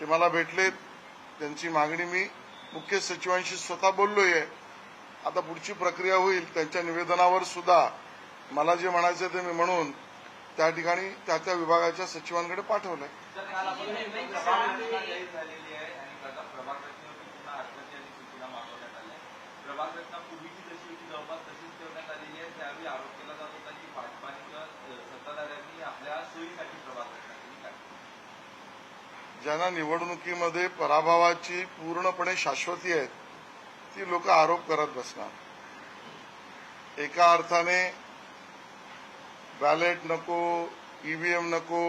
ते मला भेटलेत. त्यांची मागणी मी मुख्य सचिवांशी स्वतः बोललोय. आहे आता पुढची प्रक्रिया होईल त्यांच्या निवेदनावर सुद्धा. मला जे म्हणायचं ते मी म्हणून त्या ठिकाणी त्या त्या विभागाच्या सचिवांकडे पाठवलंय जर काल आपण प्रभाग रचना जाहीर झालेली आहे आणि प्रभाग प्रभाग रचनेवरती पुन्हा अर्थाची आणि सूचना मागवण्यात आल्या प्रभाग रचना पूर्वीची जशी होती जवळपास तशीच ठेवण्यात आलेली आहे त्यावेळी आरोप केला जात होता की भाजपाने किंवा अ, सत्ताधाऱ्यांनी आपल्या सोयीसाठी प्रभाग रचना केली काय ज्यांना निवडणुकीमध्ये पराभवाची पूर्णपणे शाश्वती आहेत ती लोक आरोप करत बसणार. एका अर्थाने बॅलेट नको ईव्हीएम नको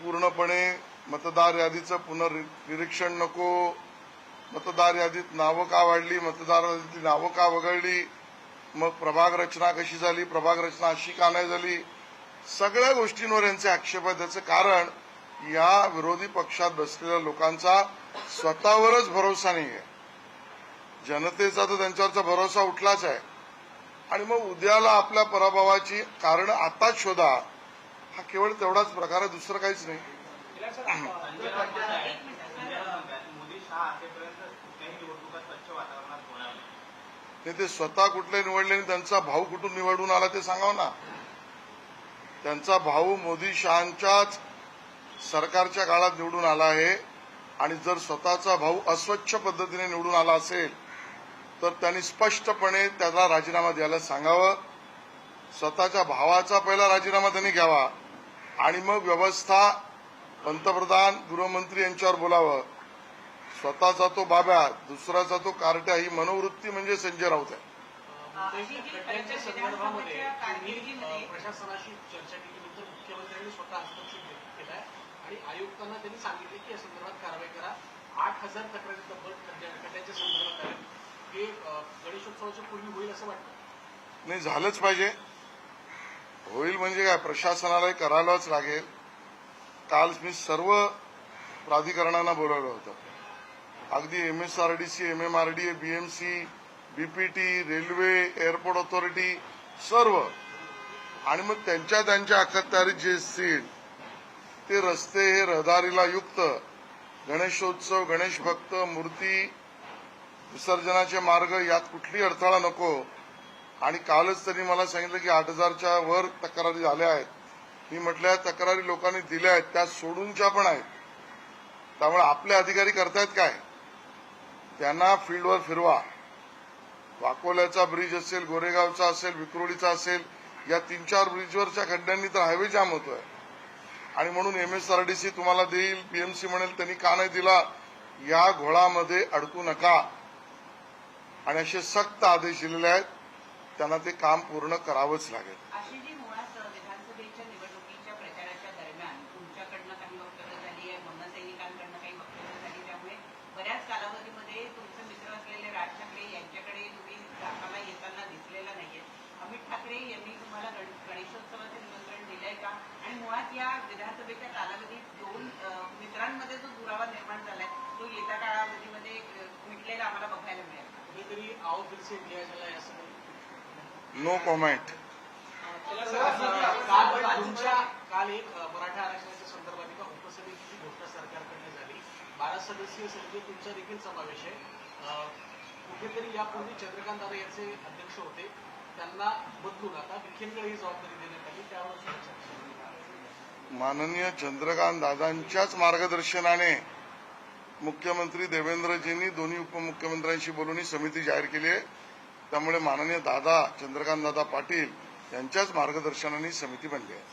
पूर्णपणे मतदार यादीचं पुनर्निरीक्षण नको मतदार यादीत नावं का वाढली मतदार यादीतली नावं का वगळली मग प्रभाग रचना कशी झाली प्रभाग रचना अशी का नाही झाली सगळ्या गोष्टींवर यांचे आक्षेप आहेत. त्याचं कारण या विरोधी पक्षात बसलेल्या लोकांचा स्वतःवरच भरोसा नाही आहे जनतेचा तर त्यांच्यावरचा भरोसा उठलाच आहे. आणि मग उद्याला आपल्या पराभवाची कारण आताच शोधा. हा केवळ तेवढाच प्रकार आहे दुसरं काहीच नाही. ते ते स्वतः कुठले निवडले आणि त्यांचा भाऊ कुठून निवडून आला ते सांगाव ना. त्यांचा भाऊ मोदी शहांच्याच सरकारच्या काळात निवडून आला आहे आणि जर स्वतःचा भाऊ अस्वच्छ पद्धतीने निवडून आला असेल तर त्यांनी स्पष्टपणे त्याला राजीनामा द्यायला सांगावं. स्वतःच्या भावाचा पहिला राजीनामा त्यांनी घ्यावा. आणि मग व्यवस्था पंतप्रधान गृहमंत्री यांच्यावर बोलावं. स्वतःचा तो बाब्या दुसऱ्याचा तो कार्ट्या ही मनोवृत्ती म्हणजे संजय राऊत आहे. त्यांच्या संदर्भामध्ये प्रशासनाशी चर्चा केल्यानंतर मुख्यमंत्र्यांनी स्वतः हस्तक्षेप केलाय आणि आयुक्तांना त्यांनी सांगितले की या संदर्भात कारवाई करा. आठ हजार तक्रारी तब्बल खड्ड्याच्या संदर्भात आहेत हे गणेशोत्सवाच्या पूर्वी होईल असं वाटतं? नाही झालंच पाहिजे. होईल म्हणजे काय? प्रशासनाला करायलाच लागेल. काल मी सर्व प्राधिकरणांना बोलावलं होतं. अगदी M S R D C M M R D BMC BPT railway airport authority सर्व. आणि मग त्यांच्या त्यांच्या अखत्यारीत जे असतील ते रस्ते हे रहदारीला युक्त. गणेशोत्सव गणेश भक्त मूर्ती विसर्जनाचे मार्ग यात कुठली अडथळा नको. आणि कालच त्यांनी मला सांगितलं की आठ हजारच्या वर तक्रारी झाल्या आहेत. मी म्हटल्या तक्रारी लोकांनी दिल्या आहेत त्या सोडूनच्या पण आहेत. त्यामुळे आपले अधिकारी करतायत काय? त्यांना फील्डवर फिरवा. वाकोल्याचा ब्रिज असेल गोरेगावचा असेल विक्रोळीचा असेल या तीन चार ब्रिजवरच्या खड्ड्यांनी तर हायवे जाम होतोय. आणि म्हणून एमएसआरडीसी तुम्हाला देईल पीएमसी म्हणेल त्यांनी का नाही दिला या घोळामध्ये अडकू नका. आणि असे सक्त आदेश दिलेले आहेत त्यांना ते काम पूर्ण करावंच लागेल. से नो कॉमेंट काल तुमच्या काल एक अ, मराठा आरक्षणाच्या संदर्भात एका उपसमितीची घोषणा सरकारकडनं झाली. बारा सदस्यीय समितीत तुमचा देखील समावेश आहे. कुठेतरी यापूर्वी चंद्रकांत दादा यांचे अध्यक्ष होते. त्यांना बदलून आता विखेंकडे ही जबाबदारी देण्यात आली त्यावर. माननीय चंद्रकांत दादांच्याच मार्गदर्शनाने मुख्यमंत्री देवेंद्रजींनी दोन्ही उपमुख्यमंत्र्यांशी बोलून ही समिती जाहीर केली आहे. त्यामुळे माननीय दादा चंद्रकांत दादा पाटील यांच्याच मार्गदर्शनाने ही समिती बनली आहे.